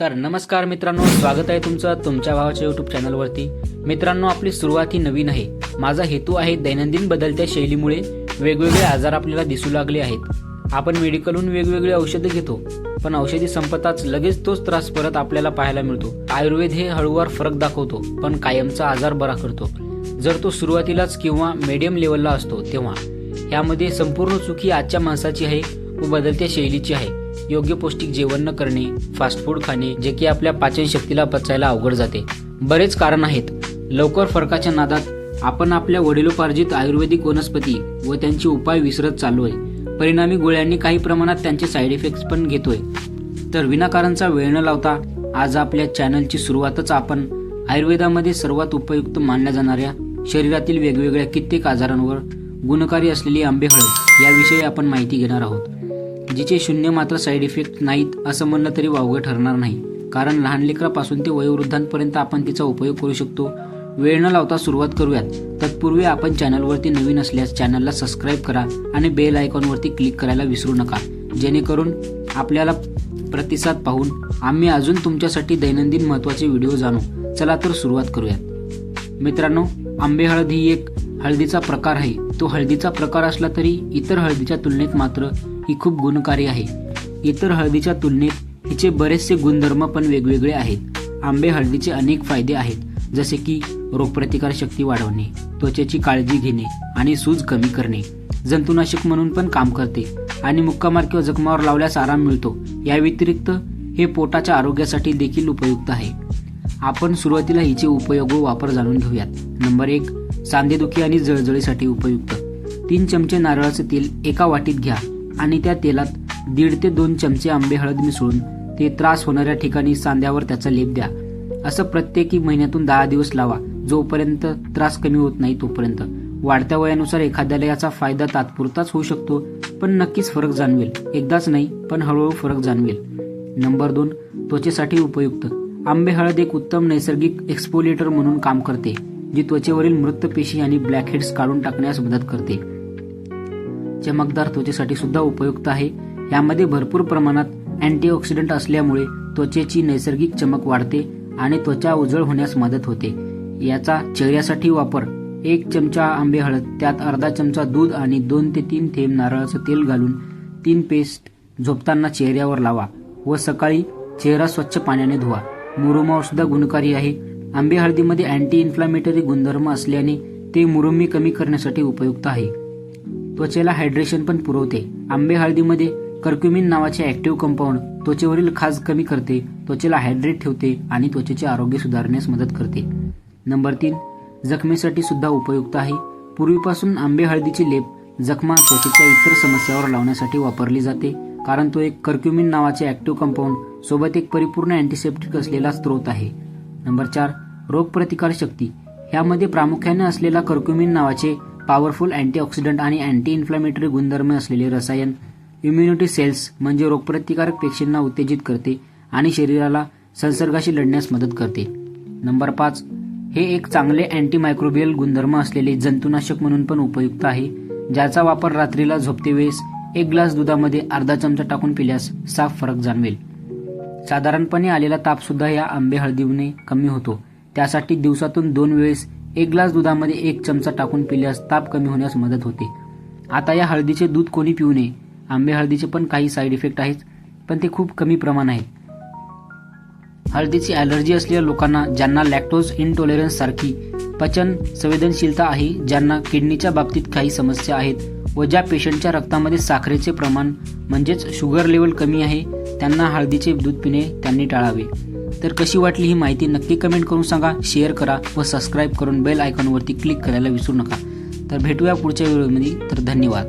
तर नमस्कार मित्रांनो स्वागत आहे तुमचं तुमच्या भावाच्या यूट्यूब चॅनलवरती मित्रांनो आपली सुरुवात ही नवीन आहे. माझा हेतू आहे दैनंदिन बदलत्या शैलीमुळे वेगवेगळे आजार आपल्याला दिसू लागले आहेत. आपण मेडिकलहून वेगवेगळे औषधं घेतो पण औषधी संपताच लगेच तोच त्रास परत आपल्याला पाहायला मिळतो. आयुर्वेद हे हळूवार फरक दाखवतो पण कायमचा आजार बरा करतो. जर तो सुरुवातीलाच किंवा मीडियम लेवलला असतो तेव्हा. यामध्ये संपूर्ण चुकी आजच्या माणसाची आहे व बदलत्या शैलीची आहे. योग्य पौष्टिक जेवण न करणे फास्ट फूड खाणे जे की आपल्या पाचन शक्तीला पचायला अवघड जाते. बरेच कारण आहेत. लवकर फरकाच्या नादात आपण आपल्या वडिलोपार्जित आयुर्वेदिक वनस्पती व त्यांचे उपाय विसरत चालू आहे परिणामी गोळ्यांनी काही प्रमाणात त्यांचे साईड इफेक्ट्स पण घेतोय. तर विनाकारणचा वेळ न लावता आज आपल्या चॅनलची सुरुवातच आपण आयुर्वेदामध्ये सर्वात उपयुक्त मानल्या जाणाऱ्या शरीरातील वेगवेगळ्या कित्येक आजारांवर गुणकारी असलेली आंबे हळद याविषयी आपण माहिती घेणार आहोत. जिचे शून्य मात्र साईड इफेक्ट नाहीत असं म्हणलं तरी वावगं ठरणार नाही. कारण लहान लेकरापासून ते वयोवृद्धांपर्यंत आपण तिचा उपयोग करू शकतो. वेळ न लावता सुरुवात करूयात. तत्पूर्वी आपण चॅनलवरती नवीन असल्यास चॅनलला सबस्क्राईब करा आणि बेल आयकॉनवरती क्लिक करायला विसरू नका. जेणेकरून आपल्याला प्रतिसाद पाहून आम्ही अजून तुमच्यासाठी दैनंदिन महत्त्वाचे व्हिडिओ जाणू. चला तर सुरुवात करूयात. मित्रांनो आंबे हळद ही एक हळदीचा प्रकार आहे. तो हळदीचा प्रकार असला तरी इतर हळदीच्या तुलनेत मात्र ही खूप गुणकारी आहे. इतर हळदीच्या तुलनेत हिचे बरेचसे गुणधर्म पण वेगवेगळे आहेत. आंबे हळदीचे अनेक फायदे आहेत जसे की रोगप्रतिकार शक्ती वाढवणे त्वचेची काळजी घेणे आणि सूज कमी करणे. जंतुनाशक म्हणून पण काम करते आणि मुक्कामार किंवा जखमावर लावल्यास आराम मिळतो. या व्यतिरिक्त हे पोटाच्या आरोग्यासाठी देखील उपयुक्त आहे. आपण सुरुवातीला हिचे उपयोग व वापर जाणून घेऊयात. नंबर एक सांधेदुखी आणि जळजळीसाठी उपयुक्त. तीन चमचे नारळाचे तेल एका वाटीत घ्या. आणि त्या तेलात दीड ते दोन चमचे आंबे हळद मिसळून ते त्रास होणाऱ्या ठिकाणी सांध्यावर त्याचा लेप द्या. असं प्रत्येकी महिन्यातून दहा दिवस लावा. जोपर्यंत त्रास कमी होत नाही तोपर्यंत. वाढत्या वयानुसार एखाद्याला याचा फायदा तात्पुरताच होऊ शकतो पण नक्कीच फरक जाणवेल. एकदाच नाही पण हळूहळू फरक जाणवेल. नंबर दोन त्वचेसाठी उपयुक्त. आंबे हळद एक उत्तम नैसर्गिक एक्सपोलिएटर म्हणून काम करते जी त्वचेवरील मृत पेशी आणि ब्लॅकहेड्स काढून टाकण्यास मदत करते. चमकदार त्वचेसाठी सुद्धा उपयुक्त आहे. यामध्ये भरपूर प्रमाणात अँटीऑक्सिडंट असल्यामुळे त्वचेची नैसर्गिक चमक वाढते आणि त्वचा उजळ होण्यास मदत होते. याचा चेहऱ्यासाठी वापर एक चमचा आंबे हळद त्यात अर्धा चमचा दूध आणि दोन ते तीन थेंब नारळाचं तेल घालून तीन पेस्ट झोपताना चेहऱ्यावर लावा व सकाळी चेहरा स्वच्छ पाण्याने धुवा. मुरुमावर सुद्धा गुणकारी आहे. आंबे हळदीमध्ये अँटी इन्फ्लामेटरी गुणधर्म असल्याने ते मुरुमी कमी करण्यासाठी उपयुक्त आहे. त्वचेला हायड्रेशन पण पुरवते. आंबे हळदीमध्ये कर्क्युमिन नावाचे ऍक्टिव्ह कंपाऊंड त्वचेवरील खाज कमी करते त्वचेला हायड्रेट ठेवते आणि त्वचेचे आरोग्य सुधारण्यास मदत करते. नंबर तीन जखमेसाठी सुद्धा उपयुक्त आहे. पूर्वीपासून आंबे हळदीची लेप जखमा त्वचेच्या इतर समस्यावर लावण्यासाठी वापरली जाते कारण तो एक कर्क्युमिन नावाचे ऍक्टिव्ह कंपाऊंड सोबत एक परिपूर्ण अँटीसेप्टिक असलेला स्त्रोत आहे. नंबर चार रोगप्रतिकार शक्ती ह्यामध्ये प्रामुख्याने असलेला कर्क्युमिन नावाचे पॉवरफुल अँटीऑक्सिडंट आणि अँटी इन्फ्लॅमेटरी गुणधर्म असलेले रसायन. इम्युनिटी सेल्स म्हणजे रोगप्रतिकारक पेशींना उत्तेजित करते आणि शरीराला संसर्गाशी लढण्यास मदत करते. नंबर पाच हे एक चांगले अँटीमायक्रोबियल गुणधर्म असलेले जंतुनाशक म्हणून पण उपयुक्त आहे ज्याचा वापर रात्रीला झोपते वेळेस एक ग्लास दुधामध्ये अर्धा चमचा टाकून पिल्यास साफ फरक जाणवेल. साधारणपणे आलेला ताप सुद्धा या आंबे हळदीने कमी होतो. त्यासाठी दिवसातून दोन वेळेस एक ग्लास दुधामध्ये एक चमचा टाकून पिल्यास ताप कमी होण्यास मदत होते. आता या हळदीचे दूध कोणी पिऊ नये. आंबे हळदीचे पण काही साईड इफेक्ट आहेत पण ते खूप कमी प्रमाण आहे हळदीची ॲलर्जी असलेल्या लोकांना ज्यांना लॅक्टोज इनटॉलरन्स सारखी पचन संवेदनशीलता आहे ज्यांना किडनीच्या बाबतीत काही समस्या आहेत व ज्या पेशंटच्या रक्तामध्ये साखरेचे प्रमाण म्हणजेच शुगर लेवल कमी आहे त्यांना हळदीचे दूध पिणे त्यांनी टाळावे. तर कशी वाटली ही माहिती नक्की कमेंट करून सांगा शेअर करा व सबस्क्राईब करून बेल आयकॉनवरती क्लिक करायला विसरू नका. तर भेटूया पुढच्या व्हिडिओमध्ये तर धन्यवाद.